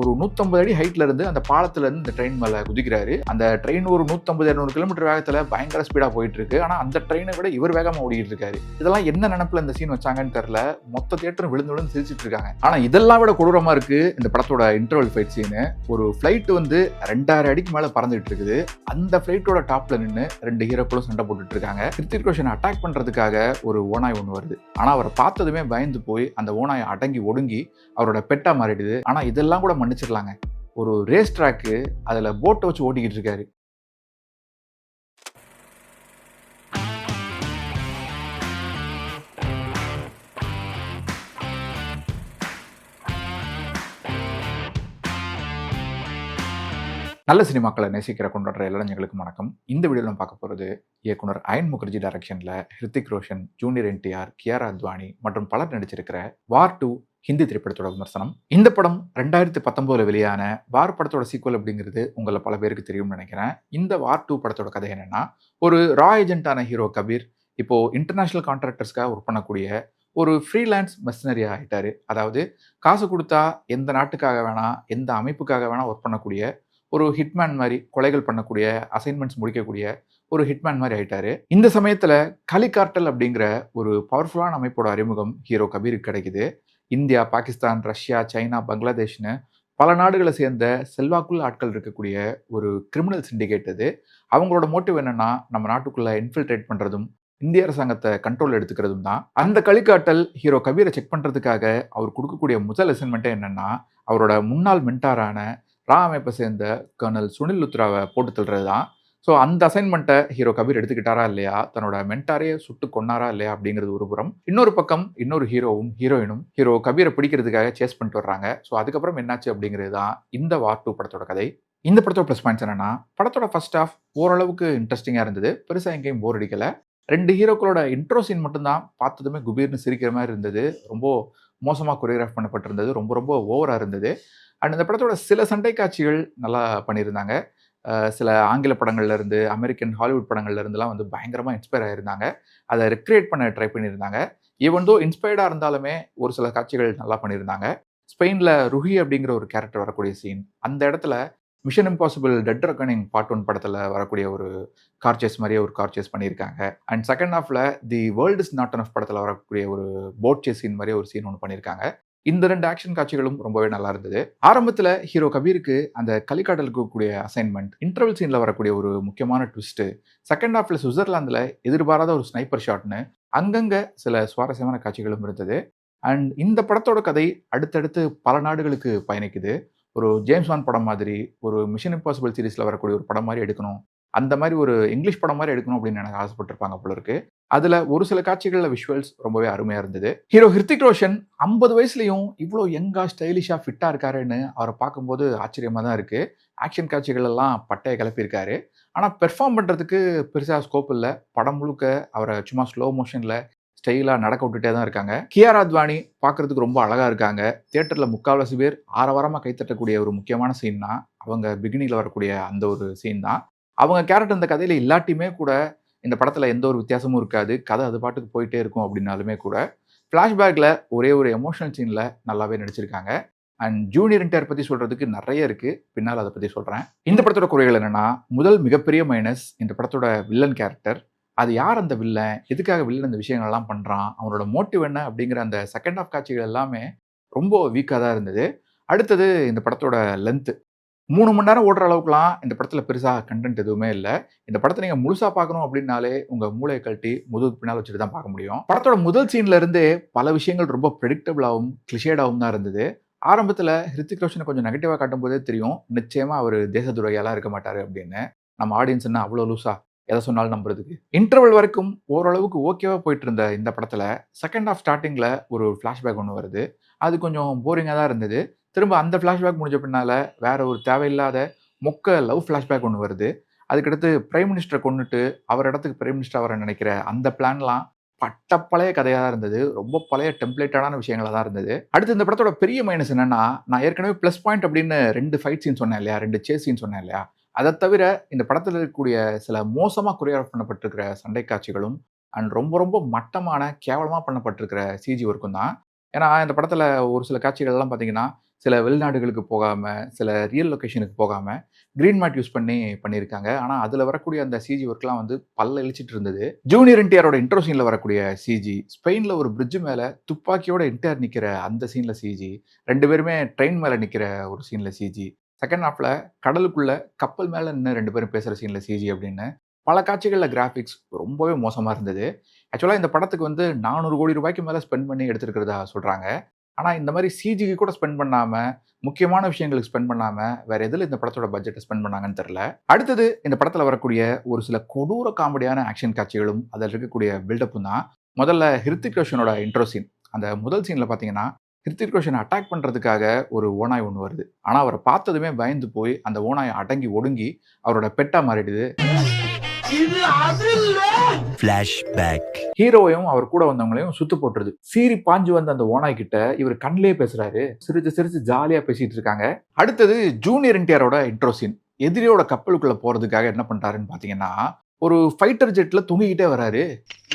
ஒரு நூற்றம்பது அடி ஹைட்ல இருந்து அந்த பாலத்துல இருந்து இந்த ட்ரெயின் மேலே குதிக்கிறாரு. அந்த ட்ரெயின் ஒரு நூற்றம்பது இரநூறு கிலோமீட்டர் வேகத்தில் பயங்கர ஸ்பீடாக போயிட்டு இருக்கு ஆனால் அந்த ட்ரெயினை விட இவர் வேகமாக ஓடிட்டு இருக்காரு இதெல்லாம் என்ன நினப்பில் இந்த சீன் வச்சாங்கன்னு தெரியல. மொத்த தேட்டரும் விழுந்து விழுந்து சிரிச்சிட்டு இருக்காங்க. ஆனால் இதெல்லாம் விட கொடூரமா இருக்கு இந்த படத்தோட இன்டர்வல் ஃபைட் சீனு ஒரு ஃப்ளைட் வந்து ரெண்டாயிரம் அடிக்கு மேலே பறந்துட்டு இருக்குது. அந்த ஃப்ளைட்டோட டாப்ல நின்று ரெண்டு ஹீரோக்களும் சண்டை போட்டுட்டு இருக்காங்க. கிருத்திக் ரோஷன் அட்டாக் பண்றதுக்காக ஒரு ஓனாய் ஒன்று வருது. ஆனால் அவரை பார்த்ததுமே பயந்து போய் அந்த ஓனாயை அடங்கி ஒடுங்கி அவரோட பெட்டா மாறிடுது. ஆனால் இதெல்லாம் கூட மன்னிச்சிடலாங்க. ஒரு ரேஸ் ட்ராக்கு அதில் போட்டை வச்சு ஓட்டிக்கிட்டு இருக்காரு. நல்ல சினிமாக்களை நேசிக்கிற கொண்டாடுற இளைஞர்களுக்கு வணக்கம். இந்த வீடியோவில் நம்ம பார்க்க போகிறது இயக்குனர் அயன் முகர்ஜி டைரக்ஷனில் ஹிருத்திக் ரோஷன் ஜூனியர் என்டிஆர் கியாரா அத்வானி மற்றும் பலர் நடிச்சிருக்கிற வார் டூ ஹிந்தி திரைப்படத்தோட விமர்சனம். இந்த படம் ரெண்டாயிரத்தி பத்தொம்போதில் வெளியான வார் படத்தோட சீக்குவல் அப்படிங்கிறது உங்களை பல பேருக்கு தெரியும்னு நினைக்கிறேன். இந்த வார் டூ படத்தோட கதை என்னன்னா ஒரு ரா ஏஜென்ட்டான ஹீரோ கபீர் இப்போ இன்டர்நேஷனல் கான்ட்ராக்டர்ஸ்க்காக ஒர்க் பண்ணக்கூடிய ஒரு ஃப்ரீலான்ஸ் மெஷினரி ஆகிட்டாரு அதாவது காசு கொடுத்தா எந்த நாட்டுக்காக வேணா எந்த அமைப்புக்காக வேணா ஒர்க் பண்ணக்கூடிய ஒரு ஹிட்மேன் மாதிரி கொலைகள் பண்ணக்கூடிய அசைன்மெண்ட்ஸ் முடிக்கக்கூடிய ஒரு ஹிட்மேன் மாதிரி ஆயிட்டாரு. இந்த சமயத்தில் கலிகார்டல் அப்படிங்கிற ஒரு பவர்ஃபுல்லான அமைப்போட அறிமுகம் ஹீரோ கபீருக்கு கிடைக்குது. இந்தியா பாகிஸ்தான் ரஷ்யா சைனா பங்களாதேஷ்னு பல நாடுகளை சேர்ந்த செல்வாக்குள்ள ஆட்கள் இருக்கக்கூடிய ஒரு கிரிமினல் சிண்டிகேட் இது. அவங்களோட மோட்டிவ் என்னென்னா நம்ம நாட்டுக்குள்ளே இன்ஃபில்ட்ரேட் பண்ணுறதும் இந்திய அரசாங்கத்தை கண்ட்ரோல் எடுத்துக்கிறதும் தான். அந்த களிக்காட்டல் ஹீரோ கபீரை செக் பண்ணுறதுக்காக அவர் கொடுக்கக்கூடிய முதல் அசைன்மெண்ட்டே என்னென்னா அவரோட முன்னாள் மென்டாரான ரா அமைப்பை சேர்ந்த கர்னல் சுனில் லுத்ராவை போட்டு தள்ளுறது தான் ஸோ அந்த அசைன்மெண்ட்டை ஹீரோ கபீர் எடுத்துக்கிட்டாரா இல்லையா? தன்னோட மென்டாரையே சுட்டு கொன்னாரா இல்லையா அப்படிங்கிறது ஒரு புறம். இன்னொரு பக்கம் இன்னொரு ஹீரோவும் ஹீரோயினும் ஹீரோ கபீரை பிடிக்கிறதுக்காக சேஸ் பண்ணிட்டு வர்றாங்க. ஸோ அதுக்கப்புறம் என்னாச்சு அப்படிங்கிறது தான் இந்த வார் டூ படத்தோட கதை. இந்த படத்தோட ப்ளஸ் பாயிண்ட்ஸ் என்னன்னா படத்தோட ஃபர்ஸ்ட் ஆஃப் ஓரளவுக்கு இன்ட்ரெஸ்டிங்காக இருந்தது. பெருசாக எங்கேயும் போர் அடிக்கல. ரெண்டு ஹீரோக்களோட இன்ட்ரோ சீன் மட்டும்தான் பார்த்ததுமே குபீர்னு சிரிக்கிற மாதிரி இருந்தது. ரொம்ப மோசமாக கொரியோகிராஃப் பண்ணப்பட்டிருந்தது. ரொம்ப ரொம்ப ஓவராக இருந்தது. அண்ட் இந்த படத்தோட சில சண்டை காட்சிகள் நல்லா பண்ணியிருந்தாங்க. சில ஆங்கில படங்கள்ல இருந்து அமெரிக்கன் ஹாலிவுட் படங்கள்ல இருந்துலாம் வந்து பயங்கரமாக இன்ஸ்பயர் ஆயிருந்தாங்க. அதை ரெக்ரியேட் பண்ண ட்ரை பண்ணியிருந்தாங்க. ஈவன் தோ இன்ஸ்பயர்டாக இருந்தாலுமே ஒரு சில காட்சிகள் நல்லா பண்ணியிருந்தாங்க. ஸ்பெயினில் ருஹி அப்படிங்கிற ஒரு கேரக்டர் வரக்கூடிய சீன் அந்த இடத்துல mission impossible dead reckoning part one படத்தில் வரக்கூடிய ஒரு கார்ச்சேஸ் மாதிரியே ஒரு கார்ச்சேஸ் பண்ணியிருக்காங்க. அண்ட் செகண்ட் ஹாஃபில் the world is not of படத்தில் வரக்கூடிய ஒரு போட் சேஸ் சீன் மாதிரியே ஒரு சீன் ஒன்று பண்ணியிருக்காங்க. இந்த ரெண்டு ஆக்ஷன் காட்சிகளும் ரொம்பவே நல்லா இருந்தது. ஆரம்பத்தில் ஹீரோ கபீருக்கு அந்த கலிக்காடலுக்கு இருக்கக்கூடிய அசைன்மெண்ட் இன்டர்வல் சீனில் வரக்கூடிய ஒரு முக்கியமான ட்விஸ்ட்டு செகண்ட் ஹாஃபில் சுவிட்சர்லாந்தில் எதிர்பாராத ஒரு ஸ்னைப்பர் ஷாட்னு அங்கங்கே சில சுவாரஸ்யமான காட்சிகளும் இருந்தது. அண்ட் இந்த படத்தோட கதை அடுத்தடுத்து பல நாடுகளுக்கு பயணிக்குது. ஒரு ஜேம்ஸ் வான் படம் மாதிரி ஒரு மிஷன் இம்பாசிபிள் சீரிஸில் வரக்கூடிய ஒரு படம் மாதிரி எடுக்கணும். அந்த மாதிரி ஒரு இங்கிலீஷ் படம் மாதிரி எடுக்கணும் அப்படின்னு எனக்கு ஆசைப்பட்டிருப்பாங்க போல இருக்கு. அதில் ஒரு சில காட்சிகளில் விஷுவல்ஸ் ரொம்பவே அருமையாக இருந்தது. ஹீரோ ஹிருத்திக் ரோஷன் ஐம்பது வயசுலையும் இவ்வளோ யங்கா ஸ்டைலிஷாக ஃபிட்டாக இருக்காருன்னு அவரை பார்க்கும்போது ஆச்சரியமாக தான் இருக்குது ஆக்ஷன் காட்சிகள் எல்லாம் பட்டையை கிளப்பியிருக்காரு. ஆனால் பெர்ஃபார்ம் பண்ணுறதுக்கு பெருசாக ஸ்கோப் இல்லை. படம் முழுக்க அவரை சும்மா ஸ்லோ மோஷனில் ஸ்டைலாக நடக்க விட்டுட்டே தான் இருக்காங்க. கியார் அத்வானி பார்க்குறதுக்கு ரொம்ப அழகாக இருக்காங்க. தியேட்டரில் முக்கால்வாசி பேர் ஆரவாரமாக கைத்தட்டக்கூடிய ஒரு முக்கியமான சீன் தான் அவங்க பிகினிங்கில் வரக்கூடிய அந்த ஒரு சீன் தான். அவங்க கேரக்டர் இந்த கதையில் இல்லாட்டியுமே கூட இந்த படத்தில் எந்த ஒரு வித்தியாசமும் இருக்காது. கதை அது பாட்டுக்கு போயிட்டே இருக்கும் அப்படின்னாலுமே கூட ஃப்ளாஷ்பேக்கில் ஒரே ஒரு எமோஷனல் சீனில் நல்லாவே நடிச்சிருக்காங்க. அண்ட் ஜூனியர் இன்டர் பற்றி சொல்கிறதுக்கு நிறைய இருக்குது பின்னால் அதை பற்றி சொல்கிறேன் இந்த படத்தோட குறைகள் என்னென்னா முதல் மிகப்பெரிய மைனஸ் இந்த படத்தோட வில்லன் கேரக்டர் அது யார் அந்த வில்லன் எதுக்காக வில்லன் அந்த விஷயங்கள்லாம் பண்ணுறான் அவனோட மோட்டிவ் என்ன? அப்படிங்கிற அந்த செகண்ட் ஆஃப் காட்சிகள் எல்லாமே ரொம்ப வீக்காக தான் இருந்தது. அடுத்தது இந்த படத்தோட லென்த்து மூணு மணி நேரம் ஓடுற அளவுக்குலாம் இந்த படத்தில் பெருசாக கண்டென்ட் எதுவுமே இல்லை. இந்த படத்தை நீங்கள் முழுசாக பார்க்கணும் அப்படின்னாலே உங்கள் மூளையை கழட்டி முதுகு பின்னால் வச்சுட்டு தான் பார்க்க முடியும். படத்தோட முதல் சீன்லேருந்தே பல விஷயங்கள் ரொம்ப ப்ரெடிக்டபிளாகவும் கிளிஷேடாகவும் தான் இருந்தது. ஆரம்பத்தில் ஹிருத்திக் ரோஷனை கொஞ்சம் நெகட்டிவாக காட்டும் போதே தெரியும் நிச்சயமாக அவர் தேசத்துறையாலாம் இருக்க மாட்டார் அப்படின்னு. நம்ம ஆடியன்ஸ் என்ன அவ்வளோ லூஸா எதை சொன்னாலும் நம்புறதுக்கு. இன்டர்வல் வரைக்கும் ஓரளவுக்கு ஓகேவாக போயிட்டு இருந்த இந்த படத்தில் செகண்ட் ஆஃப் ஸ்டார்டிங்கில் ஒரு ஃப்ளாஷ்பேக் ஒன்று வருது. அது கொஞ்சம் போரிங்காக தான் இருந்தது. திரும்ப அந்த ஃப்ளாஷ்பேக் முடிஞ்ச பின்னால் வேற ஒரு தேவையில்லாத மொக்க லவ் ஃப்ளாஷ்பேக் ஒன்று வருது. அதுக்கடுத்து பிரைம் மினிஸ்டரை கொண்டுட்டு அவர் இடத்துக்கு பிரைம் மினிஸ்டர் அவரை நினைக்கிற அந்த பிளான்லாம் பட்டப்பழைய கதையாக தான் இருந்தது. ரொம்ப பழைய டெம்ப்ளேட்டடான விஷயங்களாக தான் இருந்தது. அடுத்து இந்த படத்தோட பெரிய மைனஸ் என்னன்னா நான் ஏற்கனவே ப்ளஸ் பாயிண்ட் அப்படின்னு ரெண்டு ஃபைட் சீன் சொன்னேன் இல்லையா? ரெண்டு சேஸ் சீன் சொன்னேன் இல்லையா? அதை தவிர இந்த படத்தில் இருக்கக்கூடிய சில மோசமாக கொரியோகிராஃப் பண்ணப்பட்டிருக்கிற சண்டை காட்சிகளும் அண்ட் ரொம்ப ரொம்ப மட்டமான கேவலமாக பண்ணப்பட்டிருக்கிற சிஜி ஒர்க்கும் தான். ஏன்னா இந்த படத்தில் ஒரு சில காட்சிகள்லாம் பார்த்தீங்கன்னா சில வெளிநாடுகளுக்கு போகாமல் சில ரியல் லொக்கேஷனுக்கு போகாமல் கிரீன் மேட் யூஸ் பண்ணி பண்ணியிருக்காங்க. ஆனால் அதில் வரக்கூடிய அந்த சிஜி ஒர்க்லாம் வந்து பல்ல இழிச்சிட்டு இருந்தது. ஜூனியர் என்டிஆரோட இன்ட்ரோ சீனில் வரக்கூடிய சிஜி, ஸ்பெயினில் ஒரு பிரிட்ஜ் மேலே துப்பாக்கியோட என்டிஆர் நிற்கிற அந்த சீனில் சிஜி, ரெண்டு பேருமே ட்ரெயின் மேலே நிற்கிற ஒரு சீனில் சிஜி, செகண்ட் ஹாஃபில் கடலுக்குள்ள கப்பல் மேலே நின்று ரெண்டு பேரும் பேசுகிற சீனில் சிஜி அப்படின்னு, பல காட்சிகளில் கிராஃபிக்ஸ் ரொம்பவே மோசமாக இருந்தது. ஆக்சுவலாக இந்த படத்துக்கு வந்து நானூறு கோடி ரூபாய்க்கு மேலே ஸ்பெண்ட் பண்ணி எடுத்திருக்கிறதா சொல்கிறாங்க ஆனால் இந்த மாதிரி சிஜிக்கு கூட ஸ்பெண்ட் பண்ணாமல் முக்கியமான விஷயங்களுக்கு ஸ்பெண்ட் பண்ணாமல் வேற எதில் இந்த படத்தோட பட்ஜெட்டை ஸ்பெண்ட் பண்ணாங்கன்னு தெரில அடுத்தது இந்த படத்தில் வரக்கூடிய ஒரு சில கொடூர காமெடியான ஆக்ஷன் காட்சிகளும், அதில் இருக்கக்கூடிய பில்டப்பும் தான். முதல்ல ஹிருத்திக் ரோஷனோட இன்ட்ரோ சீன். அந்த முதல் சீனில் பார்த்தீங்கன்னா, ஹிருத்திக் ரோஷன் அட்டாக் பண்ணுறதுக்காக ஒரு ஓநாய் ஒன்று வருது. ஆனால் அவரை பார்த்ததுமே பயந்து போய் அந்த ஓநாய் அடங்கி ஒடுங்கி அவரோட பெட்டாக மாறிடுது. இது ஃபிளாஷ்பேக் ஹீரோவையும் அவர் கூட வந்தவங்களையும் சுத்து போட்டுருது. சீறி பாஞ்சு வந்த அந்த ஓநாய் கிட்ட இவர் கண்லயே பேசுறாரு. சிரிச்சு சிரிச்சு ஜாலியா பேசிட்டு இருக்காங்க. அடுத்தது ஜூனியர் என்டிஆரோட இன்ட்ரோ சீன். எதிரியோட கப்பலுக்குள்ள போறதுக்காக என்ன பண்றாருன்னு பார்த்தீங்கன்னா, ஒரு ஃபைட்டர் ஜெட்ல தொங்கிக்கிட்டே வராரு.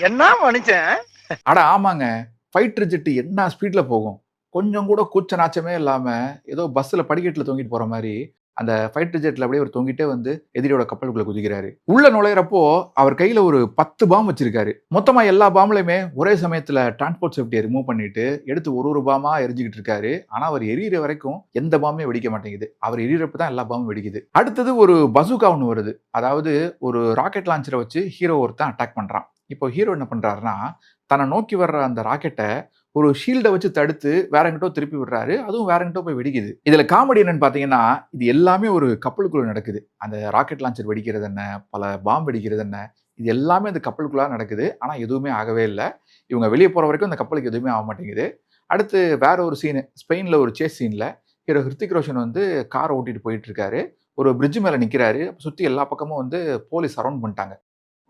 என்ன மனுஷன் அட ஆமாங்க. ஃபைட்டர் ஜெட் என்ன ஸ்பீட்ல போகும். கொஞ்சம் கூட கூச்ச நாச்சமே இல்லாம, ஏதோ பஸ்ல படிக்கட்டுல தொங்கிட்டு போற மாரி, அந்த ஃபைட்டர் ஜெட்ல அப்படியே அவர் தொங்கிட்டே வந்து எதிரியோட கப்பலுக்குள்ள குதிக்கிறாரு. உள்ள நுழையிறப்போ அவர் கையில ஒரு 10 பாம் வச்சிருக்காரு. மொத்தமா எல்லா பாம்லையுமே ஒரே சமயத்துல டிரான்ஸ்போர்ட் சேஃப்டியை ரிமூவ் பண்ணிட்டு, எடுத்து ஒரு ஒரு பாமா எரிஞ்சுக்கிட்டு இருக்காரு. ஆனா, அவர் எரியிற வரைக்கும் எந்த பாமுமே வெடிக்க மாட்டேங்குது. அவர் எரியறப்ப தான் எல்லா பாமும் வெடிக்குது. அடுத்தது ஒரு பசுகா ஒன்று வருது. அதாவது ஒரு ராக்கெட் லான்ச்சரை வச்சு ஹீரோ ஒருத்தன் அட்டாக் பண்றான். இப்போ ஹீரோ என்ன பண்றாருன்னா, தன்னை நோக்கி வர்ற அந்த ராக்கெட்டை ஒரு ஷீல்டை வச்சு தடுத்து வேற எங்கிட்டோ திருப்பி விடுறாரு. அதுவும் வேற எங்கிட்டோ போய் வெடிக்குது. இதுல காமெடி என்னன்னு பார்த்தீங்கன்னா, இது எல்லாமே ஒரு கப்பலுக்குள்ள நடக்குது. அந்த ராக்கெட் லான்ச்சர் வெடிக்கிறது என்ன, பல பாம்பு வெடிக்கிறது என்ன, இது எல்லாமே அந்த கப்பலுக்குள்ள நடக்குது. ஆனால் எதுவுமே ஆகவே இல்லை இவங்க வெளியே போகிற வரைக்கும் அந்த கப்பலுக்கு எதுவுமே ஆக மாட்டேங்குது. அடுத்து வேற ஒரு சீனு. ஸ்பெயினில் ஒரு சேஸ் சீனில் ஹீரோ ஹிருத்திக் ரோஷன் வந்து காரை ஓட்டிட்டு போயிட்டு இருக்காரு. ஒரு பிரிட்ஜ் மேலே நிற்கிறாரு சுற்றி எல்லா பக்கமும் வந்து போலீஸ் சரௌண்ட் பண்ணிட்டாங்க.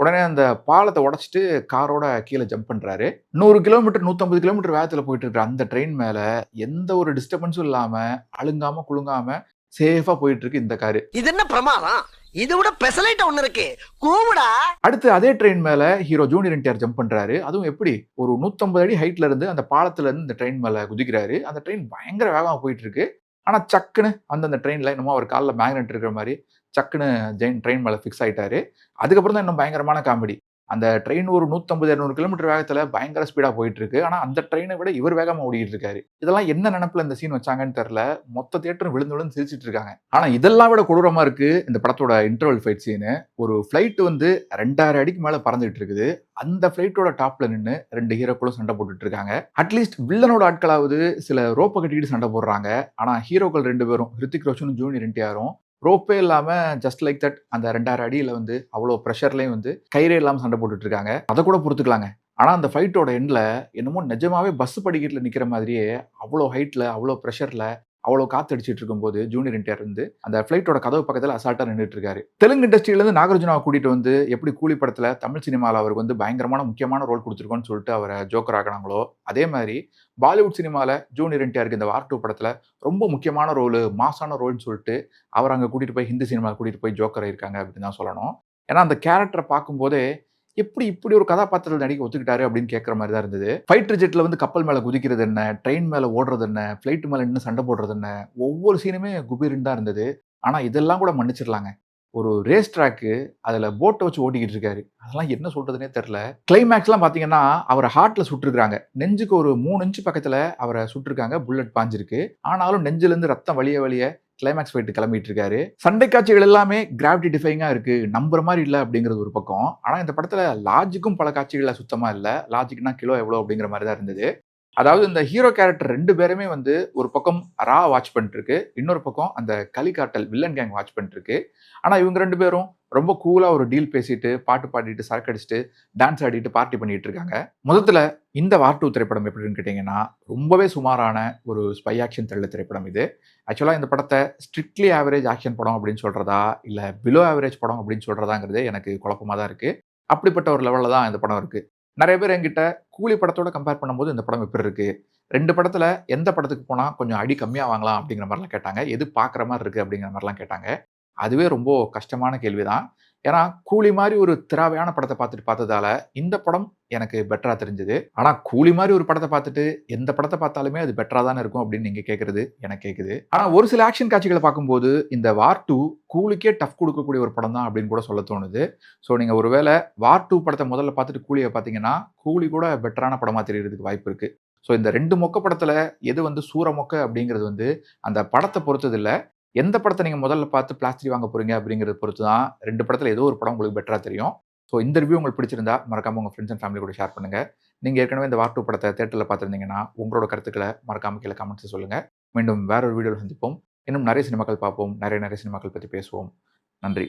உடனே அந்த பாலத்த உடைச்சுட்டு காரோட கீழ ஜம்ப் பண்றாரு. 100 கிலோமீட்டர், 150 கிலோமீட்டர் வேகத்துல போயிட்டு இருக்கிற அந்த ட்ரெயின் மேல எந்த ஒரு டிஸ்டர்பன்ஸும் இல்லாம, அழுங்காம, குலுங்காம சேஃபா போயிட்டு இருக்கு இந்த காரு. இது என்ன பிரமாதம் இது விட பெசலைட் ஒண்ணு இருக்கு கூவுடா அடுத்து அதே ட்ரெயின் மேல ஹீரோ ஜூனியர் என்டிஆர் ஜம்ப் பண்றாரு. அதுவும் எப்படி? ஒரு 150 அடி ஹைட்ல இருந்து அந்த பாலத்துல இருந்து இந்த ட்ரெயின் மேல குதிக்கிறாரு. அந்த ட்ரெயின் பயங்கர வேகமா போயிட்டு இருக்கு. ஆனால் சக்குன்னு அந்தந்த ட்ரெயினில் என்னமோ அவர் காலில் மேக்னெட் இருக்கிற மாதிரி சக்குன்னு ஜெயின் ட்ரெயின் மேலே ஃபிக்ஸ் ஆகிட்டாரு அதுக்கப்புறம் தான் இன்னும் பயங்கரமான காமெடி. அந்த ட்ரெயின் ஒரு 150, 200 கிலோமீட்டர் வேகத்தில் பயங்கர ஸ்பீடாக போயிட்டு இருக்கு. அந்த ட்ரெயினை விட இவர் வேகமாக ஓடிட்டு இருக்காரு. இதெல்லாம் என்ன நினப்பில் இந்த சீன் வச்சாங்கன்னு தெரியல. மொத்த தேட்டரும் விழுந்து விழுந்து சிரிச்சிட்டு இருக்காங்க. ஆனால் இதெல்லாம் விட கொடூரமாக இருக்கு இந்த படத்தோட இன்டர்வல் ஃபைட் சீனு. ஒரு ஃப்ளைட் வந்து 2000 அடிக்கு மேலே பறந்துட்டு இருக்குது. அந்த ஃப்ளைட்டோட டாப்ல நின்று ரெண்டு ஹீரோக்களும் சண்டை போட்டுட்டு இருக்காங்க. அட்லீஸ்ட் வில்லனோட ஆட்களாவது சில ரோப்பை கட்டிக்கிட்டு சண்டை போடுறாங்க. ஆனால் ஹீரோக்கள் ரெண்டு பேரும் ஹிருத்திக் ரோஷனும், ஜூனியர் என்டிஆரும் ரோப்பே இல்லாமல் ஜஸ்ட் லைக் தட் அந்த ரெண்டாயிரம் அடியில் வந்து அவ்வளோ ப்ரெஷர்லேயும் வந்து கயிறே இல்லாமல் சண்டை போட்டுட்டு இருக்காங்க. அதை கூட பொறுத்துக்கலாங்க. ஆனால் அந்த ஃபைட்டோட எண்டில் என்னமோ நிஜமாவே பஸ் படிக்கட்டில் நிற்கிற மாதிரியே அவ்வளோ ஹைட்டில் அவ்வளோ ப்ரெஷரில் அவ்வளோ காத்து அடிச்சிட்டு இருக்கும்போது ஜூனியர் என்டிஆர் வந்து அந்த ஃப்ளைட்டோட கதவு பக்கத்தில் அசால்ட்டாக நின்றுட்டு இருக்காரு. தெலுங்கு இண்டஸ்ட்ரியிலேருந்து நாகார்ஜுனாவை கூட்டிகிட்டு வந்து எப்படி கூலி படத்தில் தமிழ் சினிமாவில் அவருக்கு வந்து பயங்கரமான முக்கியமான ரோல் கொடுத்துருக்கோன்னு சொல்லிட்டு அவரை ஜோக்கர் ஆகினாங்களோ அதே மாதிரி பாலிவுட் சினிமாவில் ஜூனியர் என்டிஆருக்கு இந்த வார் டூ படத்தில் ரொம்ப முக்கியமான ரோலு, மாசான ரோல்னு சொல்லிட்டு அவர் அங்கே கூட்டிகிட்டு போய் ஹிந்தி சினிமாவில் கூட்டிகிட்டு போய் ஜோக்கர் ஆயிருக்காங்க அப்படின்னு தான் சொல்லணும். ஏன்னா, அந்த கேரக்டரை பார்க்கும்போதே எப்படி இப்படி ஒரு கதாபாத்திரத்தில் நடிக்க ஒத்துக்கிட்டாரு அப்படின்னு கேட்குற மாதிரி தான் இருந்தது. ஃபைட்டர் ஜெட்டில் வந்து கப்பல் மேலே குதிக்கிறது என்ன, ட்ரெயின் மேலே ஓடுறது என்ன, ஃப்ளைட் மேலே நின்று சண்டை போடுறது என்ன, ஒவ்வொரு சீனுமே குபீர்ன்னு தான் இருந்தது. ஆனால் இதெல்லாம் கூட மன்னிச்சிடலாங்க. ஒரு ரேஸ் ட்ராக்கு அதில் போட்டை வச்சு ஓட்டிக்கிட்டு இருக்காரு. அதெல்லாம் என்ன சொல்கிறதுனே தெரில கிளைமேக்ஸ்லாம் பார்த்தீங்கன்னா, அவரை ஹார்ட்டில் சுட்டுருக்காங்க. நெஞ்சுக்கு ஒரு 3 இன்ச் பக்கத்துல அவர சுட்டுருக்காங்க. புல்லட் பாஞ்சிருக்கு ஆனாலும் நெஞ்சிலேருந்து ரத்தம் வழிய வழிய கிளைமேக்ஸ் போயிட்டு கிளம்பிட்டு இருக்காரு. சண்டை காட்சிகள் எல்லாமே கிராவிட்டி டிஃபைங்காக இருக்கு. நம்புற மாதிரி இல்லை அப்படிங்கிறது ஒரு பக்கம். ஆனால் இந்த படத்தில் லாஜிக்கும் பல காட்சிகளில் சுத்தமாக இல்லை லாஜிக்னா கிலோ எவ்வளோ அப்படிங்கிற மாதிரி தான் இருந்தது. அதாவது இந்த ஹீரோ கேரக்டர் ரெண்டு பேருமே வந்து ஒரு பக்கம் ரா வாட்ச் பண்ணிட்டுருக்கு இன்னொரு பக்கம் அந்த கலிகாட்டல் வில்லன் கேங் வாட்ச் பண்ணிட்டுருக்கு ஆனால் இவங்க ரெண்டு பேரும் ரொம்ப கூலாக ஒரு டீல் பேசிட்டு, பாட்டு பாடிட்டு, சரக்கு அடிச்சுட்டு, டான்ஸ் ஆடிட்டு, பார்ட்டி பண்ணிட்டு இருக்காங்க. முதல்ல இந்த வார் 2 திரைப்படம் எப்படின்னு கேட்டிங்கன்னா ரொம்பவே சுமாரான ஒரு ஸ்பை ஆக்ஷன் த்ரில்லர் திரைப்படம் இது. ஆக்சுவலாக இந்த படத்தை ஸ்ட்ரிக்ட்லி ஆவரேஜ் ஆக்ஷன் படம் அப்படின்னு சொல்கிறதா இல்லை பிலோ ஆவரேஜ் படம் அப்படின்னு சொல்கிறதாங்கிறது எனக்கு குழப்பமா தான் இருக்குது அப்படிப்பட்ட ஒரு லெவலில் தான் இந்த படம் இருக்குது நிறைய பேர் என்கிட்ட கூலி படத்தோட கம்பேர் பண்ணும்போது இந்த படம் எப்படி இருக்கு? ரெண்டு படத்துல எந்த படத்துக்கு போனால் கொஞ்சம் அடி கம்மியாக வாங்கலாம் அப்படிங்கிற மாதிரிலாம் கேட்டாங்க. எது பார்க்குற மாதிரி இருக்கு அப்படிங்கிற மாதிரிலாம் கேட்டாங்க. அதுவே ரொம்ப கஷ்டமான கேள்வி தான். ஏன்னா கூலி மாதிரி ஒரு திராவையான படத்தை பார்த்துட்டு பார்த்ததால இந்த படம் எனக்கு பெட்டராக தெரிஞ்சது. ஆனால் கூலி மாதிரி ஒரு படத்தை பார்த்துட்டு எந்த படத்தை பார்த்தாலுமே அது பெட்டராக தானே இருக்கும் அப்படின்னு நீங்கள் கேட்குறது எனக்கு கேட்குது ஆனால் ஒரு சில ஆக்ஷன் காட்சிகளை பார்க்கும்போது இந்த வார் டூ கூலிக்கே டஃப் கொடுக்கக்கூடிய ஒரு படம் தான் அப்படின்னு கூட சொல்ல தோணுது. ஸோ நீங்கள் ஒருவேளை வார் டூ படத்தை முதல்ல பார்த்துட்டு கூலியை பார்த்தீங்கன்னா கூலி கூட பெட்டரான படமாக தெரியறதுக்கு வாய்ப்பு இருக்குது ஸோ இந்த ரெண்டு மொக்க படத்தில் எது வந்து சூர மொக்க அப்படிங்கிறது வந்து அந்த படத்தை பொறுத்தது எந்த படத்தை நீங்கள் முதல்ல பார்த்து பிளாஸ்டிக் வாங்க போகிறீங்க அப்படிங்கிறத பொறுத்து தான் ரெண்டு படத்தில் ஏதோ ஒரு படம் உங்களுக்கு பெட்டராக தெரியும். ஸோ இந்த ரிவ்யூ உங்களுக்கு பிடிச்சிருந்தா மறக்காமல் உங்கள் ஃப்ரெண்ட்ஸ் அண்ட் ஃபேமிலி கூட ஷேர் பண்ணுங்கள் நீங்கள் ஏற்கனவே இந்த வார் டூ படத்தை தேட்டரில் பார்த்துருந்தீங்கன்னா உங்களோட கருத்துக்களை மறக்காமல் கீழே கமெண்ட்ஸ் சொல்லுங்கள் மீண்டும் வேற ஒரு வீடியோவில் சந்திப்போம். இன்னும் நிறைய சினிமாக்கள் பார்ப்போம். நிறைய நிறைய சினிமாக்கள் பற்றி பேசுவோம். நன்றி.